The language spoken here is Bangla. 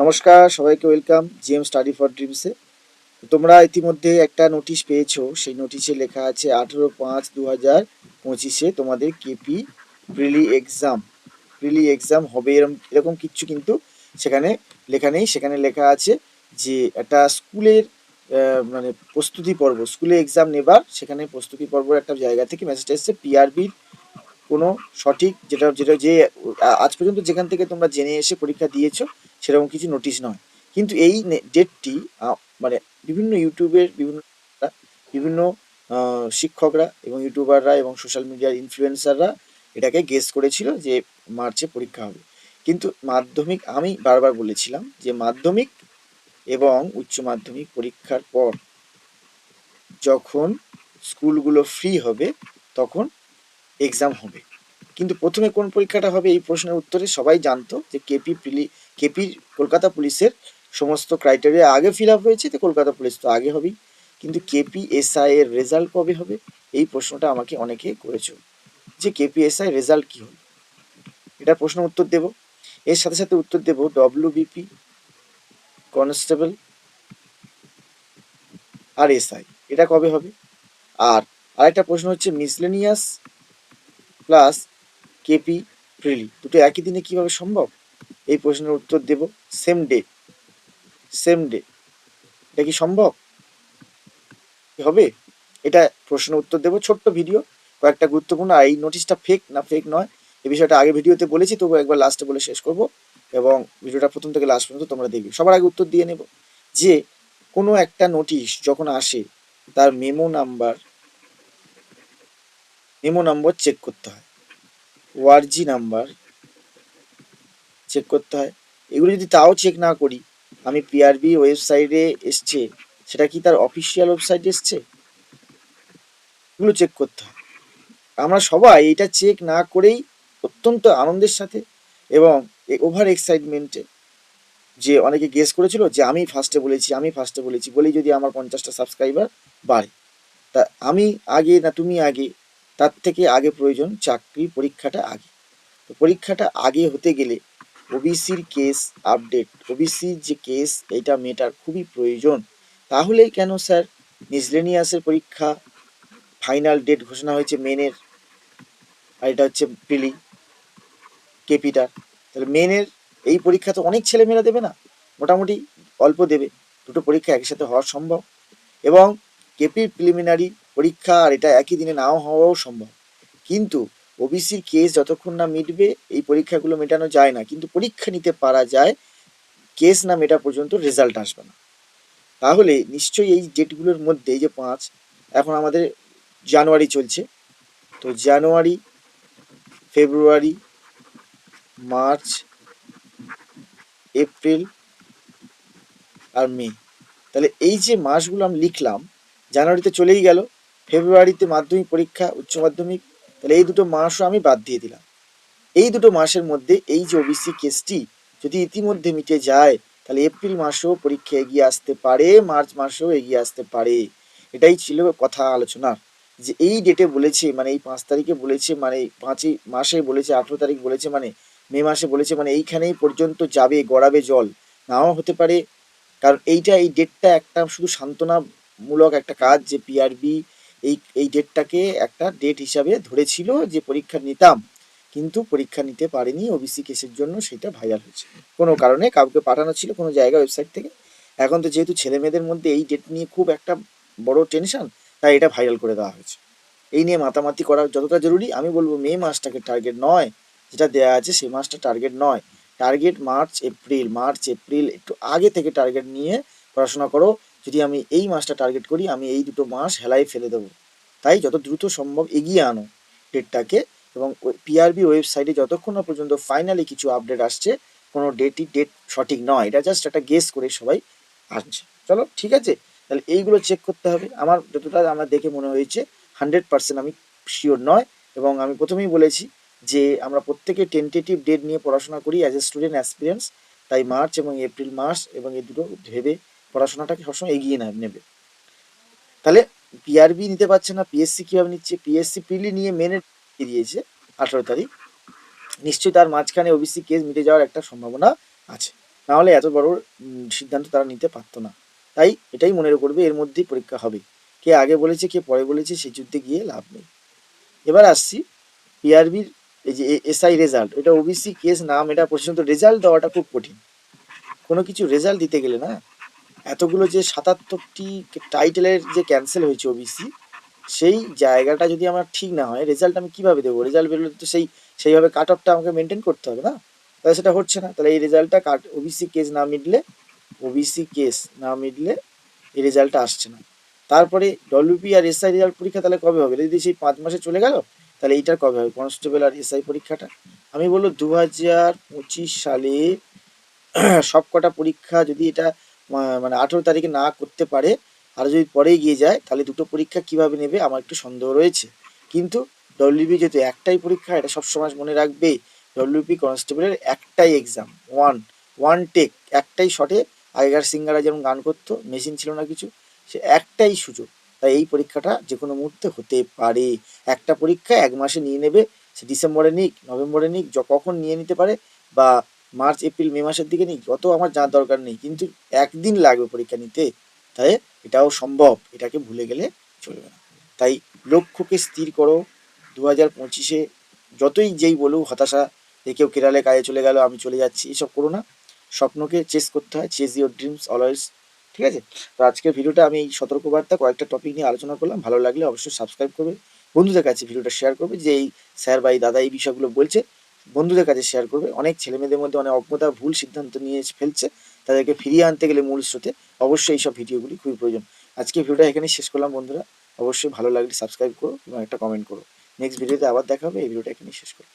নমস্কার, সবাইকে ওয়েলকাম জিএম স্টাডি ফর ড্রিমসে। তোমরা ইতিমধ্যে একটা নোটিশ পেয়েছ, সেই নোটিশে লেখা আছে আঠেরো পাঁচ দু হাজার পঁচিশে তোমাদের KP prelim exam. Prelim exam হবে এরকম এরকম কিচ্ছু কিন্তু সেখানে লেখা নেই। সেখানে লেখা আছে যে একটা স্কুলের মানে প্রস্তুতি পর্ব, স্কুলে এক্সাম নেবার সেখানে প্রস্তুতি পর্বর একটা জায়গা থেকে মেসেজটা এসছে পিআরবির কোনো সঠিক, যেটা যেটা যে আজ পর্যন্ত যেখান থেকে তোমরা জেনে এসে পরীক্ষা দিয়েছ সেরকম কিছু নোটিশ নয়। কিন্তু এই ডেটটি মানে বিভিন্ন ইউটিউবের বিভিন্ন বিভিন্ন শিক্ষকরা এবং ইউটিউবাররা এবং সোশ্যাল মিডিয়ার ইনফ্লুয়েন্সাররা এটাকে গেস করেছিল যে মার্চে পরীক্ষা হবে। কিন্তু মাধ্যমিক, আমি বারবার বলেছিলাম যে মাধ্যমিক এবং উচ্চ মাধ্যমিক পরীক্ষার পর যখন স্কুলগুলো ফ্রি হবে, তখন এক্সাম হবে। কিন্তু প্রথমে কোন পরীক্ষাটা হবে এই প্রশ্নের উত্তরে সবাই জানতো যে কেপি প্রিলি কেপির কলকাতা পুলিশের সমস্ত ক্রাইটেরিয়া আগে ফিল আপ হয়েছে, তো কলকাতা পুলিশ তো আগে হবেই। কিন্তু কেপি এসআই এর রেজাল্ট কবে হবে? এই প্রশ্নটা আমাকে অনেকে করেছ। যে কেপি এসআই রেজাল্ট কি হবে? এটা প্রশ্ন উত্তর দেব। এর সাথে সাথে উত্তর দেব ডব্লিউবিপি কনস্টেবল আর এসআই। এটা কবে হবে? আর আরেকটা প্রশ্ন হচ্ছে মিসলেনিয়াস প্লাস কেপি প্রিলি দুটো একই দিনে কীভাবে সম্ভব? এই প্রশ্নের উত্তর দেব সেম ডে সেম ডে এটা কি সম্ভব? হবে? এটা প্রশ্ন উত্তর দেব, ছোট্ট ভিডিও কয়েকটা গুরুত্বপূর্ণ এই নোটিশটা ফেক না ফেক নয়। এই বিষয়টা আগে ভিডিওতে বলেছি তবু একবার লাস্টে বলে শেষ করব। এবং ভিডিওটা প্রথম থেকে লাস্ট পর্যন্ত তোমরা দেখবে। সবার আগে উত্তর দিয়ে নেব যে, কোনো একটা নোটিশ যখন আসে, তার memo number memo number check করতে হয়। ওয়ারজি নাম্বার চেক করতে হয়। এগুলো যদি তাও চেক না করি, আমি পিআরবি ওয়েবসাইটে এসছে, সেটা কি তার অফিসিয়াল ওয়েবসাইটে এসছে? এগুলো চেক করতে হয়। আমরা সবাই এটা চেক না করেই অত্যন্ত আনন্দের সাথে এবং ওভার এক্সাইটমেন্টে যে অনেকে গেস করেছিল যে আমি ফার্স্টে বলেছি, আমি ফার্স্টে বলেছি, বলেই যদি আমার পঞ্চাশটা সাবস্ক্রাইবার বাড়ে। তা আমি আগে না তুমি আগে, তার থেকে আগে প্রয়োজন চাকরি পরীক্ষাটা আগে। তো পরীক্ষাটা আগে হতে গেলে ওবিসির কেস আপডেট ওবিসির যে কেস এটা মেটার খুবই প্রয়োজন। তাহলে কেন স্যার? মিসলেনিয়াসের পরীক্ষা ফাইনাল ডেট ঘোষণা হয়েছে মেনের আর এটা হচ্ছে প্রিলি কেপিটার তাহলে মেনের এই পরীক্ষা তো অনেক ছেলেমেয়েরা দেবে না? মোটামুটি অল্প দেবে। দুটো পরীক্ষা একসাথে হওয়া সম্ভব। এবং কেপির প্রিলিমিনারি পরীক্ষা আর এটা একই দিনে নাও হওয়াও সম্ভব। কিন্তু ওবিসির কেস যতক্ষণ না মিটবে, এই পরীক্ষাগুলো মেটানো যায় না। কিন্তু পরীক্ষা নিতে পারা যায় কেস না মেটা পর্যন্ত রেজাল্ট আসবে না। তাহলে নিশ্চয়ই এই ডেটগুলোর মধ্যে, এই যে পাঁচ, এখন আমাদের জানুয়ারি চলছে। তো জানুয়ারি, ফেব্রুয়ারি, মার্চ, এপ্রিল আর মে। তাহলে এই যে মাসগুলো আমি লিখলাম, জানুয়ারিতে চলেই গেল, ফেব্রুয়ারিতে মাধ্যমিক পরীক্ষা, উচ্চ মাধ্যমিক তাহলে এই দুটো মাসও আমি বাদ দিয়ে দিলাম। এই দুটো মাসের মধ্যে এই যে ওবিসি কেসটি যদি ইতিমধ্যে মিটে যায়, তাহলে এপ্রিল মাসেও পরীক্ষা এগিয়ে আসতে পারে মার্চ মাসেও এগিয়ে আসতে পারে। এটাই ছিল কথা আলোচনার। যে এই ডেটে বলেছে মানে এই পাঁচ তারিখে বলেছে মানে পাঁচই মাসে বলেছে, আঠেরো তারিখ বলেছে মানে মে মাসে বলেছে মানে এইখানেই পর্যন্ত যাবে, গড়াবে জল। নাও হতে পারে। কারণ এইটা, এই ডেটটা একটা শুধু সান্ত্বনামূলক একটা কাজ যে পিআরবি এই এই ডেটটাকে একটা ডেট হিসাবে ধরেছিল যে পরীক্ষা নিতাম। কিন্তু পরীক্ষা নিতে পারেনি ওবিসি কেসের জন্য সেটা ভাইরাল হয়েছে। কোনো কারণে কাউকে পাঠানো ছিল কোনো জায়গা ওয়েবসাইট থেকে। এখন তো যেহেতু ছেলে মেয়েদের মধ্যে এই ডেট নিয়ে খুব একটা বড় টেনশন তাই এটা ভাইরাল করে দেওয়া হয়েছে। এই নিয়ে মাতামাতি করা যতটা জরুরি, আমি বলব মে মাসটাকে টার্গেট নয়, যেটা দেওয়া আছে সেই মাসটা টার্গেট নয়। Target March, April March, April, একটু আগে থেকে টার্গেট নিয়ে পড়াশোনা করো। যদি আমি এই মাসটা টার্গেট করি, আমি এই দুটো মাস হেলায় ফেলে দেবো। তাই যত দ্রুত সম্ভব এগিয়ে আনো ডেটটাকে এবং পিআরবি ওয়েবসাইটে যতক্ষণ না পর্যন্ত ফাইনালি কিছু আপডেট আসছে, কোনো ডেটই ডেট সঠিক নয়। এটা জাস্ট একটা গেস করে সবাই আসছে চলো, ঠিক আছে? তাহলে এইগুলো চেক করতে হবে। আমার যতটা আমার দেখে মনে হয়েছে হান্ড্রেড পার্সেন্ট আমি শিওর নয় এবং আমি প্রথমেই বলেছি যে আমরা প্রত্যেকে টেন্টেটিভ ডেট নিয়ে পড়াশোনা করি অ্যাজ এ স্টুডেন্ট অ্যাক্সপিরিয়েন্স তাই মার্চ এবং এপ্রিল মাস এবং এই দুটো ভেবে পড়াশোনাটাকে সবসময় এগিয়ে না নেবে। তাহলে পিআরবি নিতে পারছে না পিএসসি কীভাবে নিচ্ছে? পিএসসি প্রিলি নিয়ে মেনে দিয়েছে আঠারো তারিখ। নিশ্চয়ই তার মাঝখানে ওবিসি কেস মিটে যাওয়ার একটা সম্ভাবনা আছে। নাহলে এত বড় সিদ্ধান্ত তারা নিতে পারতো না। তাই এটাই মনে করবে, এর মধ্যেই পরীক্ষা হবে। কে আগে বলেছে, কে পরে বলেছে, সেই যুদ্ধে গিয়ে লাভ নেই। এবার আসছি পিআরবির এই যে এসআই রেজাল্ট এটা ওবিসি কেস নাম, এটা পর্যন্ত রেজাল্ট দেওয়াটা খুব কঠিন। কোনো কিছু রেজাল্ট দিতে গেলে না এতগুলো যে সাতাত্তরটি টাইটেলের যে ক্যান্সেল হয়েছে ওবিসি সেই জায়গাটা যদি আমার ঠিক না হয় রেজাল্ট আমি কীভাবে দেবো? রেজাল্ট বেরোলে তো সেই, সেইভাবে কাট অফটা আমাকে মেনটেন করতে হবে না? তাহলে সেটা হচ্ছে না। তাহলে এই রেজাল্টটা কাট ওবিসি কেস না মিটলে ওবিসি কেস না মিটলে এই রেজাল্টটা আসছে না। তারপরে ডব্লিউপি আর এসআই রেজাল্ট পরীক্ষা তাহলে কবে হবে? যদি সেই পাঁচ মাসে চলে গেল, তাহলে এইটার কবে হবে? কনস্টেবল আর এসআই পরীক্ষাটা। আমি বলব দু হাজার পঁচিশ সালে সব কটা পরীক্ষা যদি এটা মানে আঠেরো তারিখে না করতে পারে, আর যদি পরে গিয়ে যায়, তাহলে দুটো পরীক্ষা কীভাবে নেবে আমার একটু সন্দেহ রয়েছে। কিন্তু ডব্লিউপি যেহেতু একটাই পরীক্ষা, এটা সবসময় মনে রাখবে ডব্লিউপি কনস্টেবলের একটাই এক্সাম ওয়ান ওয়ান টেক একটাই শটে আগেকার সিঙ্গারা যেমন গান করতো মেশিন ছিল না কিছু, সে একটাই সুযোগ। তাই এই পরীক্ষাটা যে কোনো মুহূর্তে হতে পারে। একটা পরীক্ষা এক মাসে নিয়ে নেবে, সে ডিসেম্বরে নিক নভেম্বরে নিক কখন নিয়ে নিতে পারে, বা মার্চ, এপ্রিল, মে মাসের দিকে নিক অত আমার জানার দরকার নেই, কিন্তু একদিন লাগবে পরীক্ষা নিতে তাই এটাও সম্ভব, এটাকে ভুলে গেলে চলবে না। তাই লক্ষ্যকে স্থির করো দু হাজার পঁচিশে যতই যেই বলুক, হতাশা যে কেউ কেরালে কাজে চলে গেল, আমি চলে যাচ্ছি, এসব করো না। স্বপ্নকে চেস করতে হয় চেস ইউর ড্রিমস অলওয়েজ ঠিক আছে? তো আজকের ভিডিওটা আমি এই সতর্কবার্তা, কয়েকটা টপিক নিয়ে আলোচনা করলাম, ভালো লাগলে অবশ্যই সাবস্ক্রাইব করবে। বন্ধুদের কাছে ভিডিওটা শেয়ার করবে, যে এই স্যার বা এই দাদা এই বিষয়গুলো বলছে বন্ধুদের কাছে শেয়ার করবে। অনেক ছেলে মেয়েদের মধ্যে অনেক অজ্ঞতা, ভুল সিদ্ধান্ত নিয়ে ফেলছে। তাদেরকে ফিরিয়ে আনতে গেলে মূল স্রোতে অবশ্যই এইসব ভিডিওগুলি খুবই প্রয়োজন। আজকে ভিডিওটা এখানে শেষ করলাম বন্ধুরা। অবশ্যই ভালো লাগলে সাবস্ক্রাইব করো এবং একটা কমেন্ট করো। নেক্সট ভিডিওতে আবার দেখা হবে। এই ভিডিওটা এখানে শেষ করো